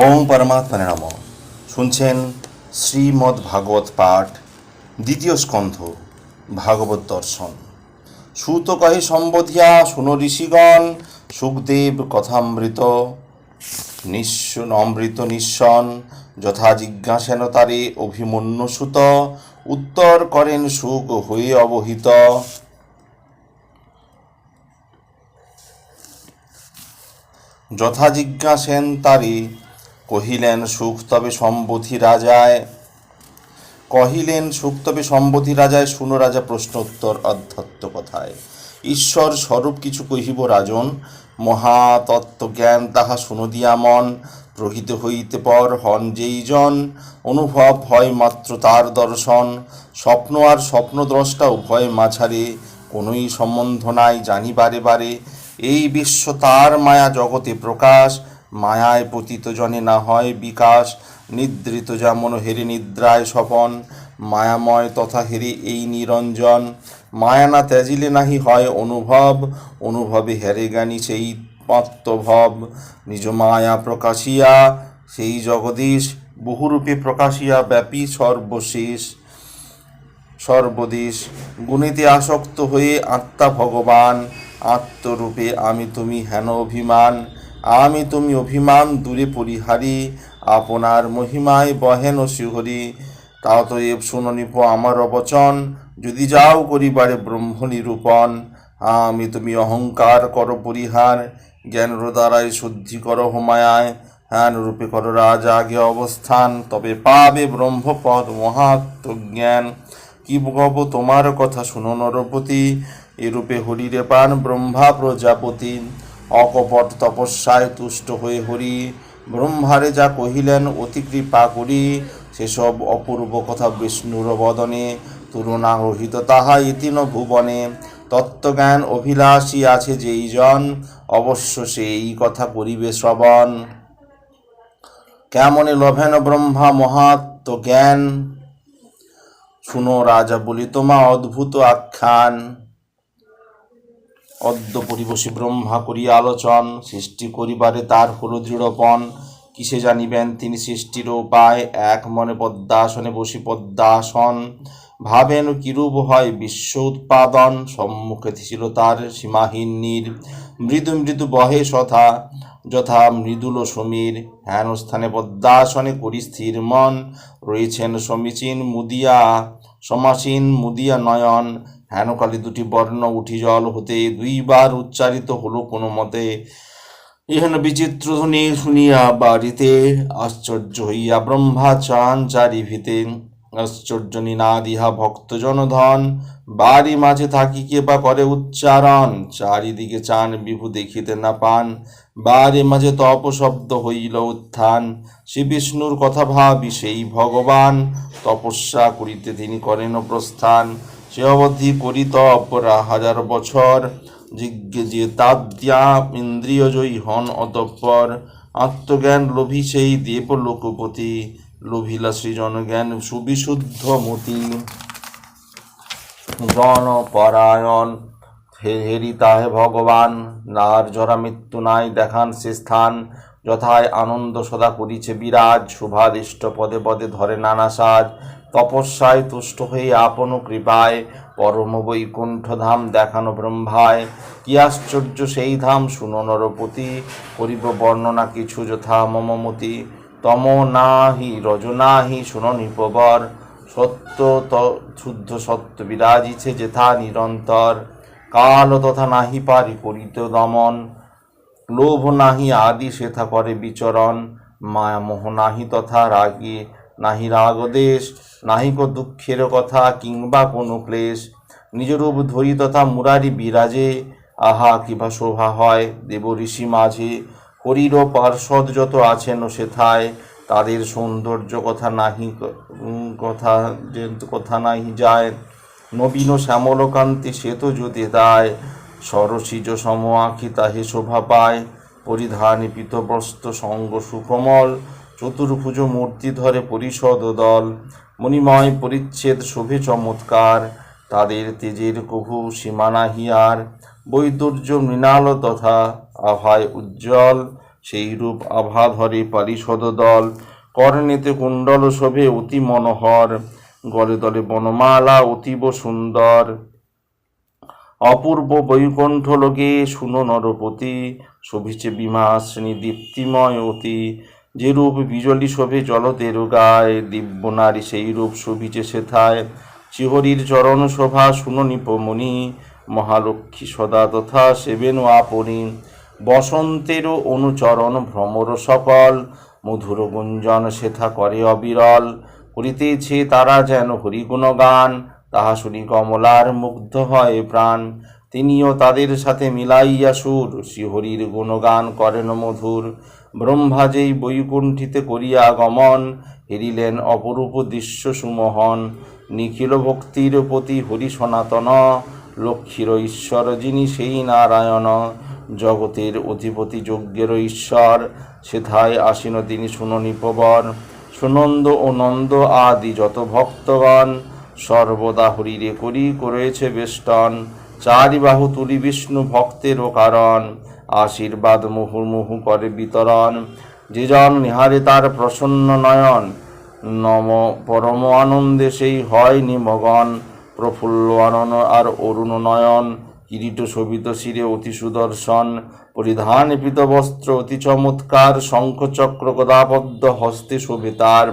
ওম পরমাত্মনে নম। শুনছেন শ্রীমদ্ ভাগবত পাঠ, দ্বিতীয় স্কন্ধ, ভাগবত দর্শন। সুত কহে সম্বোধিয়া, শুন ঋষিগণ, সুখদেব কথামৃত নিঃস্ব অমৃত নিঃসন যথা জিজ্ঞাসেন তারে অভিমন্যু সুত উত্তর করেন সুখ হয়ে অবহিত। যথা জিজ্ঞাসেন তারি কহিলেন, সুখ তবে সম্বোধি রাজায়। কহিলেন, সুখ তবে সম্বোধি রাজায়, শুনো রাজা প্রশ্নোত্তর অধ্যত্ত কথায়। ঈশ্বর স্বরূপ কিছু কহিব রাজন মহাতত্ত্ব জ্ঞান তাহা শুনদিয়া মন, প্রহিত হইতে পর হন যেই জন, অনুভব হয় মাত্র তার দর্শন, স্বপ্ন আর স্বপ্নদ্রষ্টা উভয় মাঝারে, কোনোই সম্বন্ধ নাই জানি বারে বারে। এই বিশ্ব তার মায়া জগতে প্রকাশ মায়ায় পতিত জনে না হয় বিকাশ, নিদ্রিত যেমন হেরে নিদ্রায় স্বপন, মায়াময় তথা হেরে এই নিরঞ্জন। মায়া না ত্যাজিলে নাহি হয় অনুভব, অনুভবে হেরে জ্ঞানী সেই পত্তভব। নিজ মায়া প্রকাশিয়া, সেই জগদীশ বহুরূপে প্রকাশিয়া ব্যাপী সর্বশেষ। সর্বদেশ গুণীতে আসক্ত হয়ে আত্মা ভগবান, আত্মরূপে আমি তুমি হেন অভিমান। আমি তুমি অভিমান দূরে পরিহারি, আপনার মহিমায় বহেন ও শিহরি। তাও তো এ শুননিপ আমার অবচন, যদি যাও করিবারে ব্রহ্ম নিরূপণ আমি তুমি অহংকার কর পরিহার জ্ঞানের দ্বারাই শুদ্ধি কর হোমায়ায়। হ্যান রূপে কর রাজ আগে অবস্থান, তবে পাবে ব্রহ্মপদ মহাত্ম জ্ঞান কি গব তোমার কথা শুনো নরপতি, এরূপে হরিরে পান ব্রহ্মা প্রজাপতি। অকপট তপস্যায় তুষ্ট হয়ে হরি, ব্রহ্মারে যা কহিলেন অতি কৃপা করি। সেসব অপূর্ব কথা বিষ্ণুর বদনে, তুলনা রহিত তাহা ইতিন ভুবনে। তত্ত্বজ্ঞান অভিলাষী আছে যেই জন, অবশ্য সেই কথা করিবে শ্রবণ। কেমনে লভেন ব্রহ্মা মহাত্ম জ্ঞান শুনো রাজা বলি তোমা অদ্ভুত আখ্যান। অদ্য পরিবশী ব্রহ্মা করিয়া আলোচন, সৃষ্টি করিবারে তার হল দৃঢ়পণ। কিসে জানিবেন তিনি সৃষ্টির উপায়? এক মনে পদ্মাসনে বসি পদ্মাসন। ভাবেন কিরূপ হয় বিশ্ব উৎপাদন? সম্মুখে ছিল তার সীমাহীন নীর। মৃদু মৃদু বহে সথা, যথা মৃদুল সমীর। হেন স্থানে পদ্মাসনে করি স্থির মন। রয়েছেন সমীচীন মুদিয়া, সমাসীন মুদিয়া নয়ন। হেনকালে দুটি বর্ণ উঠি জল হতে, দুইবার উচ্চারিত হলো কোনো মতে। ইহেন বিচিত্র ধ্বনি শুনিয়া বাড়িতে আশ্চর্য হইয়া ব্রহ্মা চান চারিভিতে। আশ্চর্য নিনাদ ইহা ভক্ত জনধন বাড়ি মাঝে থাকি কে বা করে উচ্চারণ। চারিদিকে চান বিভু দেখিতে না পান। বাড়ি মাঝে তপ শব্দ হইল উত্থান। শ্রী বিষ্ণুর কথা ভাবি সেই ভগবান। তপস্যা করিতে তিনি করেন প্রস্থান। সে অবধি অপরা হাজার বছর। জিজ্ঞে তাদ্যা ইন্দ্রিয় জয়ী হন অতঃপর। আত্মজ্ঞান লোভী সেই দেব লোকপতি লোভিলা সৃজন জ্ঞান সুবিশুদ্ধ মতি জনপরায়ণ, হেরি তাহে ভগবান, নার জরা মৃত্যু নাই দেখান সে স্থান, যথায় আনন্দ সদা করিছে বিরাজ, শুভাদিষ্ট পদে পদে ধরে নানা সাজ। তপস্যায় তুষ্ট হয়ে আপন কৃপায় পরম বৈকুণ্ঠ ধাম দেখানো ব্রহ্মায়। কি আশ্চর্য সেই ধাম, শুনো নরপতি, করিব বর্ণনা কিছু যথা মমমতি। তম নাহি রজনাহি শুনো নিপবর। সত্য শুদ্ধ সত্য বিরাজিছে যেথা নিরন্তর। কাল তথা নাহি পারি করিত দমন। লোভ নাহি আদি সেথা করে বিচরণ। মায়া মোহ নাহি তথা রাগী। নাহি রাগদেশ নাহিক দুঃখের কথা কিংবা কোনো ক্লেশ। নিজরূপ ধরি তথা মুরারি বিরাজে, আহা কিবা শোভা হয় দেব ঋষি মাঝে। হরির পার্ষদ যত আছেন সেথায়, তাদের সৌন্দর্য কথা নাহি ক- কথা যে কথা নাহি যায়। নবীন শ্যামলকান্তি সে তো যদি দায়, সরসিজ সম আখি তাহে শোভা পায়। পরিধানে পিতবস্ত্র সঙ্গ সুকমল চতুর্ভুজ মূর্তি ধরে পরিষদ দল। মণিময় পরিচ্ছেদ শোভে চমৎকার, তাদের তেজের কভু সীমানাহিয়ার বৈদুর্য মৃণাল তথা আভায় উজ্জ্বল সেই রূপ আভা ধরে পারিষদ দল। কর্ণেতে কুণ্ডল শোভে অতি মনোহর, গলে দলে বনমালা অতীব সুন্দর। অপূর্ব বৈকুণ্ঠ লোকে শুনো নরপতি, শোভিছে বিমাশ্রেণী দীপ্তিময় অতি। যে রূপ বিজলি শোভে জলতের গায় দিব্য নারী সেই রূপ শোভিছে সেথায়। চিহরির চরণ শোভা শুনো নিপমণি মহালক্ষ্মী সদা তথা সেবেন আপনি। বসন্তেরও অনুচরণ ভ্রমর সকল মধুর গুঞ্জন সেথা করে অবিরল। করিতেছে তারা যেন হরিগুণ গান তাহা শুনি কমলার মুগ্ধ হয় প্রাণ। তিনিও তাদের সাথে মিলাইয়া সুর শ্রীহরির গুণগান করেন মধুর। ব্রহ্মা যেই বৈকুণ্ঠিতে করিয়া গমন হেরিলেন অপরূপ দৃশ্য সুমোহন। নিখিল ভক্তির প্রতি হরি সনাতন, লক্ষ্মীর ঈশ্বর যিনি সেই নারায়ণ। জগতের অধিপতি যজ্ঞের ঈশ্বর, সেথায় আসীন তিনি শুননিপবর সুনন্দ ও নন্দ আদি যত ভক্তগণ, সর্বদা হরিরে করি করেছে বেষ্টন। চারি বাহু তুলি বিষ্ণু ভক্তেরও কারণ। আশীর্বাদ মুহুর্মুহু করে বিতরণ। যে জন নিহারে তার প্রসন্ন নয়ন। নম পরম আনন্দে সেই হয় নিমগন প্রফুল্ল আনন আর অরুণ নয়ন। কিরীট শোভিত শিরে অতি সুদর্শন। পরিধান পীত বস্ত্র অতি চমৎকার। শঙ্খচক্র গদাবদ্ধ হস্তে শোভে তার।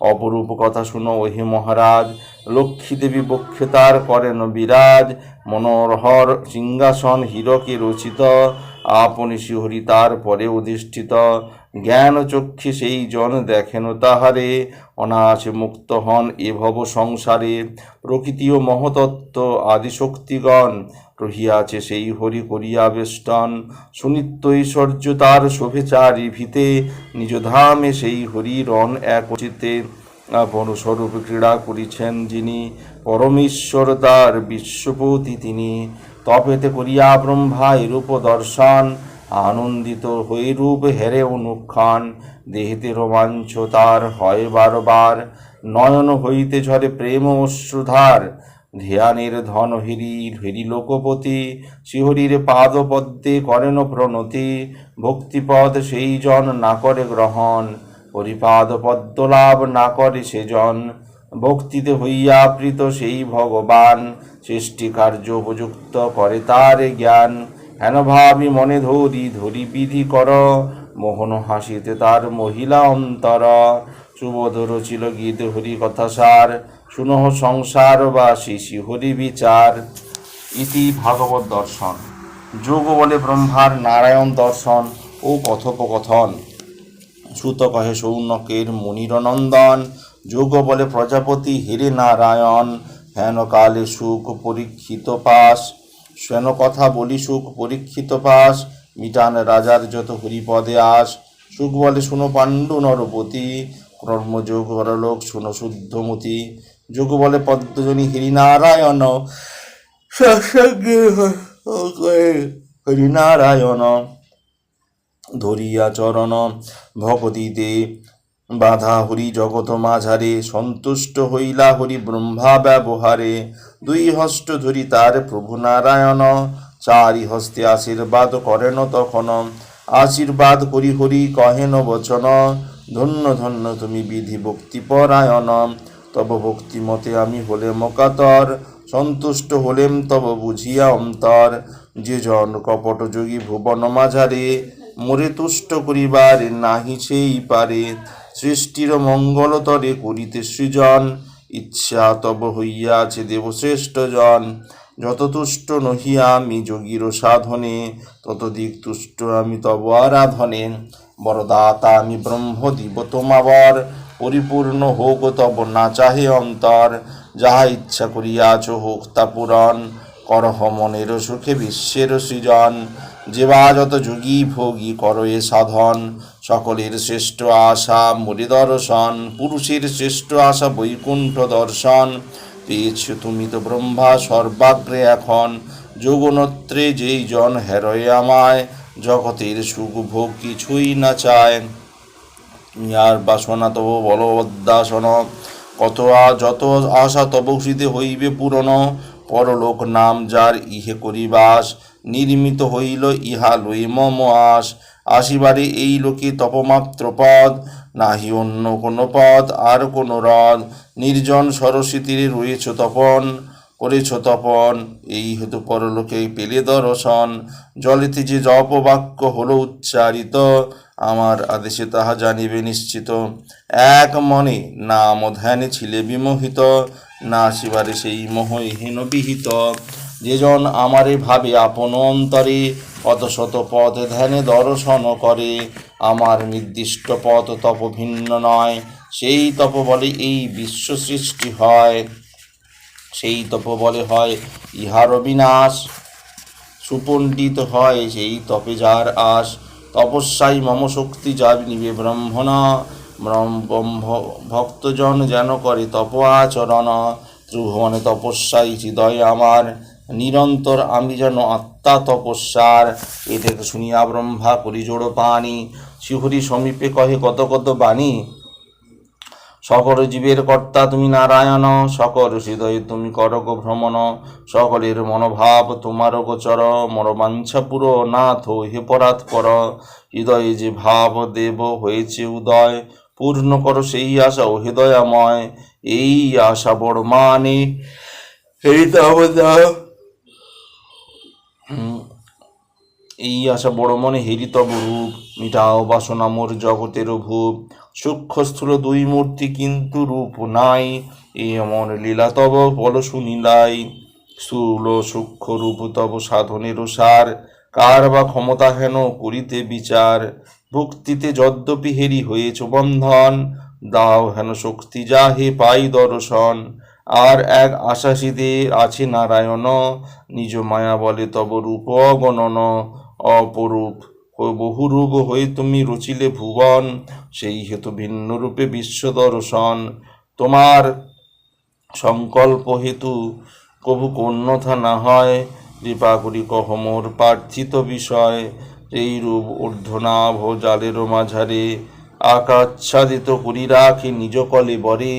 অপরূপ কথা শুনো ওহে মহারাজ। লক্ষ্মী দেবী বক্ষে তার করেন বিরাজ। মনোরহর সিংহাসন হীরকে রচিত। আপনি শিহরি তার পরে অধিষ্ঠিত। জ্ঞান চক্ষে সেই জন দেখেন তাহারে। অনায়াসে মুক্ত হন এ ভব সংসারে। প্রকৃতি ও মহতত্ত্ব আদিশক্তিগণ, রহিয়াছে সেই হরি করিয়া বেষ্টন। সুনিত্য ঐশ্বর্য তার শোভে চারি ভিতে নিজ ধামে সেই হরি রণ এক চিতে আপন স্বরূপ ক্রীড়া করিছেন যিনি, পরমেশ্বর তার বিশ্বপতি তিনি। তপেতে করিয়া ব্রহ্মা এরূপ দর্শন, আনন্দিত হয়ে রূপ হেরে অনুক্ষণ দেহেতে রোমাঞ্চ তার হয় বারবার, নয়ন হইতে ঝরে প্রেম অশ্রুধার। ধ্যানের ধন হিরি হিরি লোকপতি, শিহরির পাদপদ্মে করেন প্রণতি। ভক্তিপদ সেই জন না করে গ্রহণ। হরিপাদ পদ্মলাভ না করে সেজন। ভক্তিতে হইয়া প্রীত সেই ভগবান, সৃষ্টি কার্য উপযুক্ত করে তার জ্ঞান। হেন ভাবি মনে ধরি ধরি বিধি কর, মোহন হাসিতে তার মহিলা অন্তর। সুবোধ রচিল গীত হরি কথা সার, শুনহ সংসার বা শিশি হরি বিচার। ইতি ভাগবত দর্শন। যোগ বলে ব্রহ্মার নারায়ণ দর্শন ও কথোপকথন। সুত কহে সৌনকের মুনিরনন্দন, যোগ বলে প্রজাপতি, হেরে নারায়ণ, হেন কালে সুখ পরীক্ষিত পাশ শ্বেন কথা বলি সুখ পরীক্ষিত পাশ মিটান রাজার যত হরিপদে আস, সুখ বলে শুনো পাণ্ডু নরপতি কর্মযোগ হরলোক শুনো শুদ্ধমতি যোগ বলে পদ্মজনী হরিনারায়ণ হরিনারায়ণ ধরিয়া চরণ। ভগতিতে বাধা হরি জগত মাঝারে, সন্তুষ্ট হইলা হরি ব্রহ্মা ব্যবহারে। দুই হস্ত ধরি তার প্রভু নারায়ণ, চারি হস্তে আশীর্বাদ করেন তখন। আশীর্বাদ করি হরি কহেন বচন, ধন্য ধন্য তুমি বিধি ভক্তি পরায়ণ তব ভক্তি মতে আমি হলে মকাতর সন্তুষ্ট হলেম তব বুঝিয়া অন্তর। যে জন কপট যোগী ভুবন মাঝারে মোরে তুষ্ট করিবার নাহি সেই পারে। সৃষ্টির মঙ্গলতরে করিতে সৃজন, ইচ্ছা তব হইয়াছে দেবশ্রেষ্ঠ জন। যত তুষ্ট নহিয়া আমি যোগীর সাধনে, ততদিক তুষ্ট আমি তব আরাধনে। বরদাতা আমি ব্রহ্ম দিব তোমাবর, পরিপূর্ণ হোক তব না চাহে অন্তর। যাহা ইচ্ছা করিয়াছ হোক তা পূরণ, করহ মনের সুখে বিশ্বের সৃজন। যেবা যত যোগী ভোগী কর এ সাধন। সকলের শ্রেষ্ঠ আশা মরি দর্শন, পুরুষের শ্রেষ্ঠ আশা, বৈকুণ্ঠ দর্শন। পেয়েছ তুমি তো ব্রহ্মা, সর্বাগ্রে এখন। যোগনত্রে যেই জন হেরয়ে আমায়, জগতের সুখ ভোগ কিছুই না চায়। ইহার বাসনা তব বলবদ্দাসন কত যত আশা তব হইবে পূরণ। পরলোক নাম যার, ইহে করিবাস। নির্মিত হইল ইহা লই মম আস আসিবারে এই লোকে তপমাত্র পদ নাহি অন্য কোনো পদ, আর কোনো হ্রদ নির্জন সরসী তীরে রয়েছ তপন, করেছ তপন। এই হেতু পরলোকে পেলে দর্শন। জলেতে যে জপ বাক্য হলো উচ্চারিত, আমার আদেশে তাহা জানিবে নিশ্চিত। এক মনে নাম ধ্যানে ছিলে বিমোহিত, না আসিবারে সেই মোহহীন বিহিত। যেজন আমারে ভাবে আপন অন্তরে অত শত পথ ধ্যানে দর্শন করে। আমার নির্দিষ্ট পথ তপ ভিন্ন নয়, সেই তপ বলে এই বিশ্ব সৃষ্টি হয়। সেই তপ বলে হয় ইহার বিনাশ। সুপণ্ডিত হয় সেই তপে যার আস তপস্যাই মম শক্তি যার নিবে ব্রহ্মণা। ব্রহ্ম ভক্তজন যেন করে তপ আচরণ। ত্রিভুবনে তপস্যাই হৃদয় আমার। নিরন্তর আমি যেন আত্মা তপস্যার, এ থেকে শুনিয়া ব্রহ্মা করি জোড় পানি। শিহরি সমীপে কহে, কত কত বাণী? সকল জীবের কর্তা তুমি নারায়ণ, সকল হৃদয়ে তুমি করগ ভ্রমণ, সকলের মনোভাব তোমার গোচর মনোবাঞ্ছা পুরো নাথ হে পরাত পর। হৃদয়ে যে ভাব দেব হয়েছে উদয়, পূর্ণ করো সেই আশা ও হৃদয়াময়। এই আশা বড় মানে এই দাও এই আশা বড় মনে হেরি তব রূপ মিটাও বাসনা মোর জগতের ভূপ সূক্ষ্ম স্থূল দুই মূর্তি কিন্তু রূপ নাই, এ এমন লীলা তব বল শুনিলাই। স্থূল সূক্ষ্ম রূপ তব সাধনের সার, কার বা ক্ষমতা হেন করিতে বিচার? ভক্তিতে যদ্যপি হেরি হয়েছ বন্ধন, দাও হেন শক্তি যা হে পাই দর্শন। আর এক আশাসীতে আছে নারায়ণ, নিজ মায়া বলে তব রূপ অগণন অপরূপ। বহুরূপ হয়ে তুমি রচিলে ভুবন, সেই হেতু ভিন্ন রূপে বিশ্ব দর্শন। তোমার সংকল্প হেতু কভু কন্যথা না হয়, কৃপা করি কহ মোর প্রার্থিত বিষয়। এই রূপ ঊর্ধ্বনাভ জালের মাঝারে আকাচ্ছাদিত করি রাখি নিজ কলে বরে।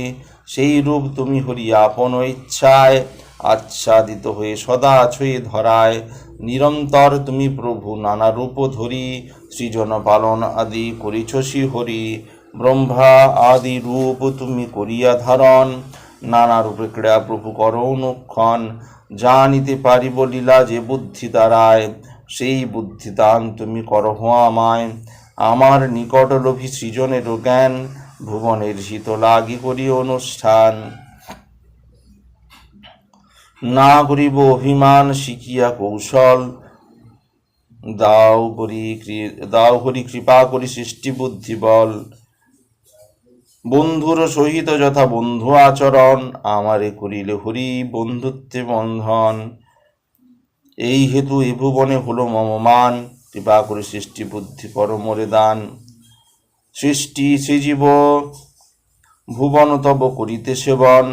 সেই রূপ তুমি হরি আপন ইচ্ছায় আচ্ছাদিত হয়ে সদা ছয়ে ধরায়। নিরন্তর তুমি প্রভু, নানা রূপ ধরি, সৃজন পালন আদি করিছ হরি ব্রহ্মা আদি রূপ তুমি করিয়া ধারণ, নানা রূপে ক্রীড়া প্রভু করো অনুক্ষণ। জানিতে পারিব লীলা যে বুদ্ধি দ্বারায়, সেই বুদ্ধি দান তুমি করহ আমায়। আমার নিকট লোভী সৃজনের জ্ঞান ভুবনের শীত লাগি করি অনুষ্ঠান। না করিব অভিমান, শিখিয়া কৌশল। দাও করি দাও করি কৃপা করি সৃষ্টি বুদ্ধি বল। বন্ধুর সহিত যথা বন্ধু আচরণ, আমারে করিলে হরি বন্ধুত্বে বন্ধন। এই হেতু এ ভুবনে হল মম মান, কৃপা করে সৃষ্টি বুদ্ধি পরমরে দান। সৃষ্টি শ্রীজীব ভুবন তব করিতে সেবন,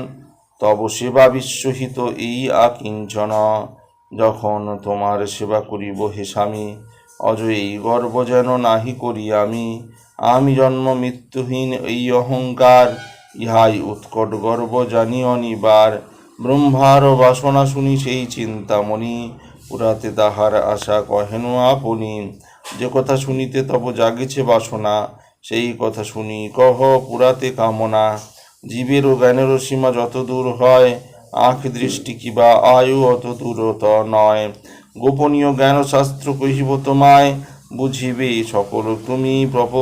তব সেবা বিশ্বহিত এই আকিঞ্চন। যখন তোমার সেবা করিব হে স্বামী এই গর্ব যেন নাহি করি আমি। আমি জন্ম মৃত্যুহীন এই অহংকার, ইহাই উৎকট গর্ব জানি অনিবার ব্রহ্মার বাসনা শুনি সেই চিন্তামণি, পুরাতে তাহার আশা কহেন আপনি। যে কথা শুনিতে তব জাগেছে বাসনা সেই কথা শুনি, কহ, পুরাতে কামনা। জীবের ও জ্ঞানেরও সীমা যত দূর হয়, আখ দৃষ্টি কিবা আয়ু অত দূরত নয়। গোপনীয় জ্ঞান শাস্ত্র কহিব তোমায়, বুঝিবে সকল তুমি প্রপ,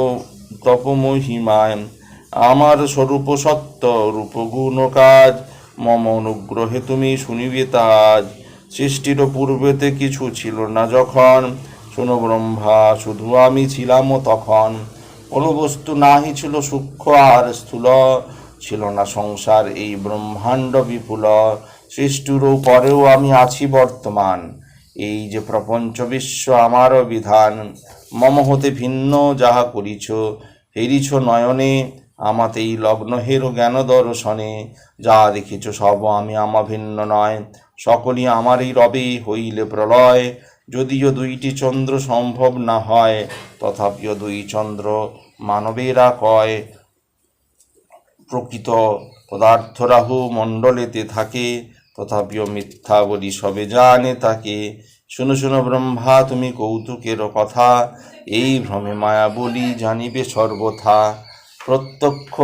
তপমহিমায়। আমার স্বরূপ সত্য, রূপ গুণ কাজ, মম অনুগ্রহে তুমি শুনিবে তাজ। সৃষ্টির পূর্বেতে কিছু ছিল না যখন, শোনো ব্রহ্মা, শুধু আমি ছিলাম তখন। কোনো বস্তু নাহি ছিল সূক্ষ্ম আর স্থূল, ছিল না সংসার এই ব্রহ্মাণ্ড বিপুল। সৃষ্টিরও পরেও আমি আছি বর্তমান। এই যে প্রপঞ্চ বিশ্ব আমারও বিধান, মম হতে ভিন্ন যাহা করিছ, হেরিছ নয়নে, আমাতেই লগ্ন হেরো জ্ঞান দর্শনে। যা দেখিছ সব আমি আমা ভিন্ন নয়, সকলই আমারই রবে হইলে প্রলয়। যদিও দুইটি চন্দ্র সম্ভব না হয়, তথাপিও দুই চন্দ্র মানবেরা কয়। প্রকৃত পদার্থ রাহু মণ্ডলেতে থাকে, তথাপিও মিথ্যা বলি সবে জানে তাকে। শুনো শুনো ব্রহ্মা, তুমি কৌতুকের কথা, এই ভ্রমে মায়া বলি জানিবে সর্বথা। প্রত্যক্ষ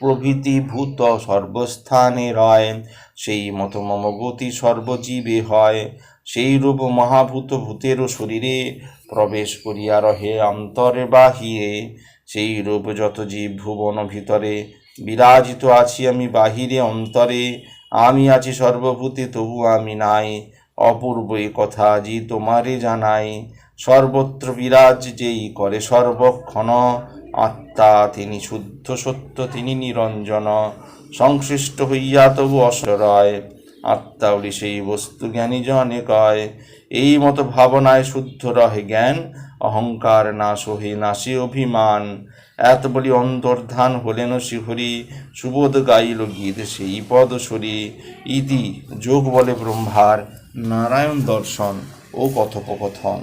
প্রভৃতি ভূত সর্বস্থানে রয়, সেই মতো মম গতি সর্বজীবে হয়। সেই রূপ মহাভূত ভূতেরও শরীরে প্রবেশ করিয়া রহে অন্তরে বাহিরে সেই রূপ যত জীব ভুবন ভিতরে বিরাজিত আছি আমি বাহিরে অন্তরে, আমি আছি সর্বভূতে, তবু আমি নাই। অপূর্ব এ কথা আজি তোমারে জানাই। সর্বত্র বিরাজ যেই করে সর্বক্ষণ, আত্মা তিনি শুদ্ধ সত্য, তিনি নিরঞ্জন। সংশ্লিষ্ট হইয়া তবু অসরয় আত্মা বলি সেই বস্তু জ্ঞানী জনে কয়, এই মতো ভাবনায় শুদ্ধ রহে জ্ঞান, অহংকার না সহে নাশে অভিমান। এত বলি অন্তর্ধান হলেন শিহরি, সুবোধ গাইল গীত সেই পদসরি। ইতি যোগ বলে ব্রহ্মার নারায়ণ দর্শন ও কথোপকথন।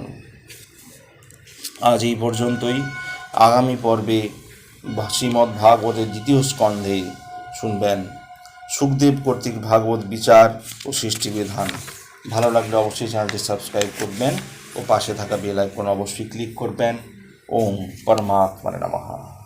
আজ এই পর্যন্তই। আগামী পর্বে শ্রীমদ্ ভাগবতের দ্বিতীয় স্কন্ধে শুনবেন। সুখদেব কর্তৃক ভাগবত বিচার ও সৃষ্টি বিধান। ভালো লাগলে অবশ্যই চ্যানেলটি সাবস্ক্রাইব করবেন ও পাশে থাকা বেল আইকন অবশ্যই ক্লিক করবেন। ওম পরমাত্মারে নমঃ।